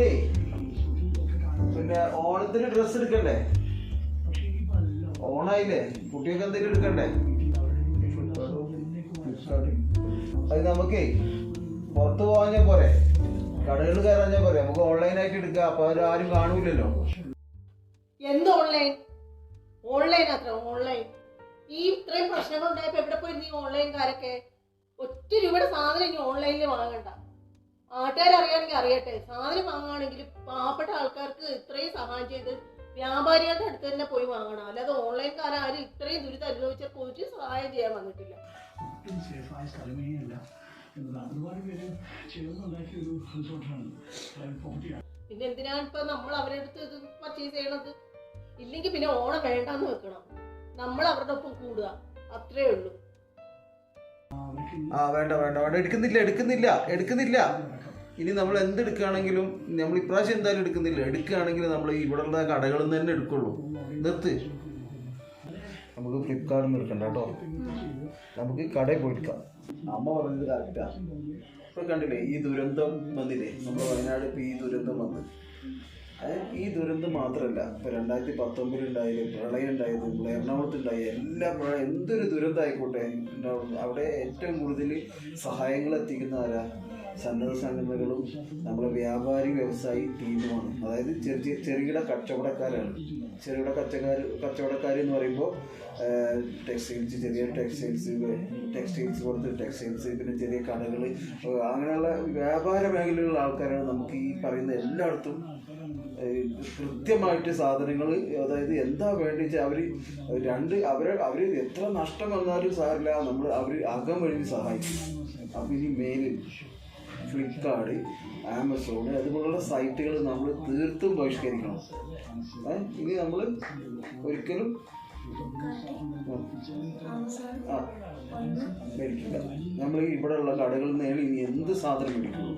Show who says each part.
Speaker 1: പിന്നെ പിന്നെ ഓണത്തിന് ഡ്രസ് എടുക്കണ്ടേ? ഓണായില്ലേ? കുട്ടികൾക്ക് എന്തെങ്കിലും എടുക്കണ്ടേ? അത് നമുക്കേ പുറത്ത് പോകാഞ്ഞാൽ പോരെ. കടകളിൽ കയറാഞ്ഞാൽ പോരെ. നമുക്ക് ഓൺലൈനായിട്ട് എടുക്കാം. അപ്പൊ അവർ ആരും കാണൂലല്ലോ
Speaker 2: എന്ത് ഓൺലൈൻ ഓൺലൈൻ അത്ര ഓൺലൈൻ ഈ ഇത്രയും പ്രശ്നങ്ങൾ ഉണ്ടായപ്പോ എവിടെ പോയി നീ ഓൺലൈൻകാരൊക്കെ ഒറ്റ രൂപയുടെ സാധനം ഇനി ഓൺലൈനിൽ വാങ്ങണ്ട. ആട്ടുകാർ അറിയാണെങ്കിൽ അറിയട്ടെ. സാധനം വാങ്ങുകയാണെങ്കിൽ പാവപ്പെട്ട ആൾക്കാർക്ക് ഇത്രയും സഹായം ചെയ്ത് വ്യാപാരികളുടെ അടുത്ത് തന്നെ പോയി വാങ്ങണം. അല്ലാതെ ഓൺലൈൻകാർ ആരും ഇത്രയും ദുരിതം അനുഭവിച്ച ഒരു സഹായം ചെയ്യാൻ വന്നിട്ടില്ല. പിന്നെ എന്തിനാണ് ഇപ്പൊ നമ്മൾ അവരുടെ അടുത്ത് ഇത് പർച്ചേസ് ചെയ്യണത്? ഇല്ലെങ്കിൽ പിന്നെ ഓണം വേണ്ടാന്ന് വെക്കണം. നമ്മൾ അവരുടെ ഒപ്പം കൂടുക. അത്രേ ഉള്ളൂ.
Speaker 1: ആ വേണ്ട വേണ്ട വേണ്ട. എടുക്കുന്നില്ല എടുക്കുന്നില്ല എടുക്കുന്നില്ല. ഇനി നമ്മൾ എന്ത് എടുക്കുകയാണെങ്കിലും നമ്മൾ ഇപ്രാവശ്യം എന്തായാലും എടുക്കുന്നില്ല. എടുക്കുകയാണെങ്കിൽ നമ്മൾ ഇവിടെയുള്ള കടകളിൽ നിന്ന് തന്നെ എടുക്കുള്ളൂ. നിർത്ത്. നമുക്ക് ഫ്ലിപ്കാർട്ടിൽ നിന്ന് എടുക്കണ്ട കേട്ടോ. നമുക്ക് കടയിൽ പോയി എടുക്കാം. അമ്മ പറഞ്ഞത് കറക്റ്റാ ഇപ്പൊ കണ്ടില്ലേ ഈ ദുരന്തം വന്നില്ലേ? നമ്മുടെ വയനാട് ഇപ്പൊ ഈ ദുരന്തം വന്ന്. ഈ ദുരന്തം മാത്രമല്ല ഇപ്പൊ രണ്ടായിരത്തി പത്തൊമ്പതിൽ ഉണ്ടായത് പ്രളയം ഉണ്ടായത് ഇവിടെ ഉണ്ടായത് എല്ലാ പ്രളയം എന്തൊരു ദുരന്തം ആയിക്കോട്ടെ അവിടെ ഏറ്റവും കൂടുതൽ സഹായങ്ങൾ എത്തിക്കുന്ന ആരാ? സന്നദ്ധ സംഘടനകളും നമ്മളെ വ്യാപാരി വ്യവസായി ടീമുമാണ്. അതായത് ചെറിയ ചെറുകിട കച്ചവടക്കാരാണ്. ചെറുകിട കച്ചക്കാർ കച്ചവടക്കാർ എന്ന് പറയുമ്പോൾ ടെക്സ്റ്റൈൽസ് ചെറിയ ടെക്സ്റ്റൈൽസ് ടെക്സ്റ്റൈൽസ് പോലത്തെ ടെക്സ്റ്റൈൽസ് പിന്നെ ചെറിയ കടകൾ അങ്ങനെയുള്ള വ്യാപാര മേഖലയിലുള്ള ആൾക്കാരാണ് നമുക്ക് ഈ പറയുന്ന എല്ലായിടത്തും കൃത്യമായിട്ട് സാധനങ്ങൾ അതായത് എന്താ വേണ്ടിച്ച അവർ രണ്ട് അവരെ അവർ എത്ര നഷ്ടം വന്നാലും സാറില്ല നമ്മൾ അവർ അകം വഴി സഹായിക്കും. അപ്പം ഇനി മെയിൽ ഫ്ലിപ്കാർട്ട് ആമസോൺ അതുപോലുള്ള സൈറ്റുകൾ നമ്മൾ തീർത്തും ബഹിഷ്കരിക്കണം? ഇനി നമ്മൾ ഒരിക്കലും ആ മേടിക്കില്ല. നമ്മൾ ഇവിടെയുള്ള കടകളിൽ നിന്ന് ഇനി എന്ത് സാധനം മേടിക്കുള്ളൂ